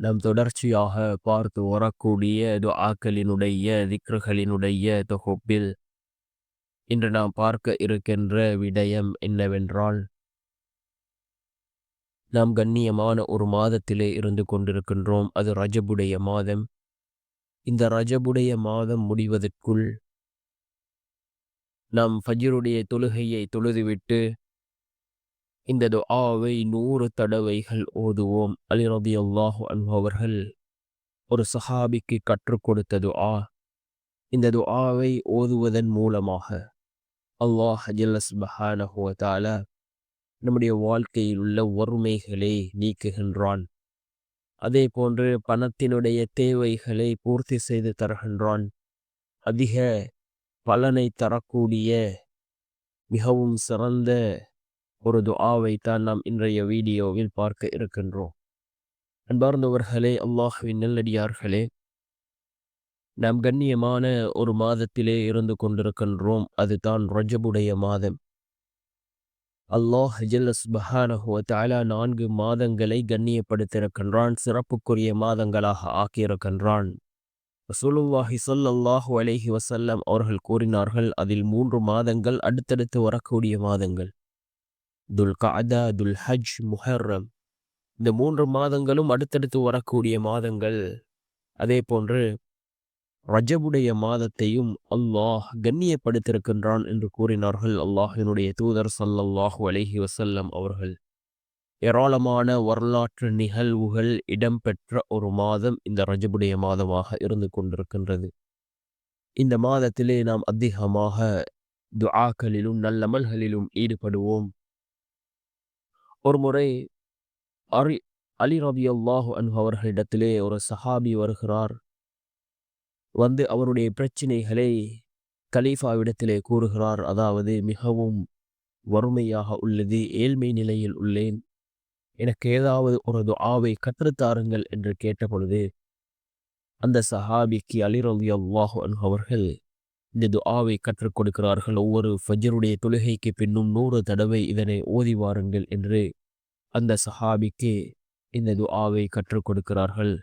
நம் தொடர்ச்சியாக பார்த்து வரக்கூடிய துஆக்களினுடைய திக்ருகளினுடைய தொகுப்பில் இன்று நாம் பார்க்க இருக்கின்ற விடயம் என்னவென்றால் நாம் கண்ணியமான ஒரு மாதத்திலே இருந்து கொண்டிருக்கின்றோம். அது ரஜபுடைய மாதம். இந்த ரஜபுடைய மாதம் முடிவதற்குள் நாம் ஃபஜ்ருடைய தொழுகையை தொழுதுவிட்டு இந்த துஆவை நூறு தடவைகள் ஓதுவோம். அலி ரதி அல்லாஹு அவர்கள் ஒரு சஹாபிக்கு கற்றுக் கொடுத்த துஆ. இந்த துஆவை ஓதுவதன் மூலமாக அல்லாஹ் ஜல்லஸ்பஹானஹுவ பஹானஹுவதால நம்முடைய வாழ்க்கையில் உள்ள வறுமைகளை நீக்குகின்றான். அதே போன்று பணத்தினுடைய தேவைகளை பூர்த்தி செய்து தருகின்றான். அதிக பலனை தரக்கூடிய மிகவும் சிறந்த ஒரு துஆவை தான் நாம் இன்றைய வீடியோவில் பார்க்க இருக்கின்றோம். அன்பார்ந்தவர்களே அல்லாஹுவின் நல்லடியார்களே நாம் கண்ணியமான ஒரு மாதத்திலே இருந்து கொண்டிருக்கின்றோம். அதுதான் ரஜபுடைய மாதம். அல்லாஹ் ஜல்லஸ் பஹானஹுவ நான்கு மாதங்களை கண்ணியப்படுத்தியிருக்கின்றான். சிறப்புக்குரிய மாதங்களாக ஆக்கியிருக்கின்றான். ரசூலுல்லாஹி சொல்லல்லாஹு அலைஹி வசல்லம் அவர்கள் கூறினார்கள் அதில் மூன்று மாதங்கள் அடுத்தடுத்து வரக்கூடிய மாதங்கள். துல் காதா துல் ஹஜ் முஹர்ரம். இந்த மூன்று மாதங்களும் அடுத்தடுத்து வரக்கூடிய மாதங்கள். அதே போன்று ரஜபுடைய மாதத்தையும் அல்லாஹ் கண்ணியப்படுத்திருக்கின்றான் என்று கூறினார்கள் அல்லாஹினுடைய தூதர் சல்லல்லாஹு அலஹி வசல்லம் அவர்கள். ஏராளமான வரலாற்று நிகழ்வுகள் இடம்பெற்ற ஒரு மாதம் இந்த ரஜபுடைய மாதமாக இருந்து கொண்டிருக்கின்றது. இந்த மாதத்திலே நாம் அதிகமாக துஆக்களிலும் நல்லமல்களிலும் ஈடுபடுவோம். ஒரு முறை அரி அலி ரபி அல்லாஹு அன்ஹு அவர்களிடத்திலே ஒரு சஹாபி வருகிறார். வந்து அவருடைய பிரச்சினைகளை கலீஃபாவிடத்திலே கூறுகிறார். அதாவது மிகவும் வறுமையாக உள்ளது ஏழ்மை நிலையில் உள்ளேன் எனக்கு ஏதாவது ஒரு துஆவை கற்றுத்தாருங்கள் என்று கேட்டபொழுது அந்த சஹாபிக்கு அலிரலி அல்லாஹு அன்ஹு அவர்கள் இந்த துஆவை கற்றுக் கொடுக்கிறார்கள். ஒவ்வொரு ஃபஜருடைய தொழுகைக்கு பின்னும் நூறு தடவை இதனை ஓதி வாருங்கள் என்று அந்த சஹாபிக்கு இந்த துஆவை கற்றுக் கொடுக்கிறார்கள்.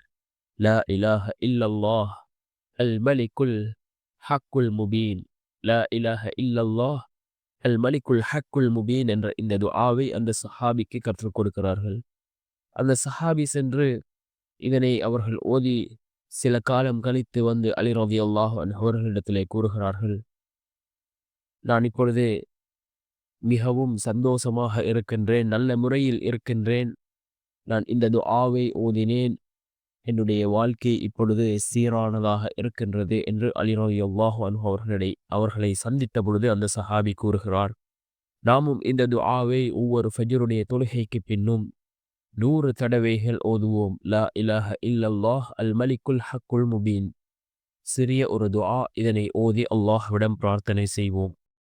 லா இலாஹ இல்லல்லாஹ் அல் மலிக்குல் ஹக்குல் முபீன். ல இலாஹ இல்லல்லாஹ் அல் மலிக்குல் ஹக்குல் முபீன் என்ற இந்த துஆவை அந்த சஹாபிக்கு கற்றுக் கொடுக்கிறார்கள். அந்த சஹாபி சென்று இதனை அவர்கள் ஓதி சில காலம் கழித்து வந்து அலி ரவி அல்லாஹ் அவர்களிடத்திலே கூறுகிறார்கள் நான் இப்பொழுது மிகவும் சந்தோஷமாக இருக்கின்றேன் நல்ல முறையில் இருக்கின்றேன். நான் இந்த துஆவை ஓதினேன். என்னுடைய வாழ்க்கை இப்பொழுது சீரானதாக இருக்கின்றது என்று அலிரோய் அல்லாஹு அனு அவர்களை அவர்களை சந்தித்த பொழுது அந்த சஹாபி கூறுகிறார் நாமும் இந்த துஆவை ஒவ்வொரு ஃபஜருடைய தொழுகைக்கு பின்னும் நூறு தடவைகள் ஓதுவோம். லா இலாஹ இல்லல்லாஹ் அல் மலிக்குல் ஹக்குல் முபீன். சிறிய ஒரு துஆ இதனை ஓதி அல்லாஹ்விடம் பிரார்த்தனை செய்வோம்.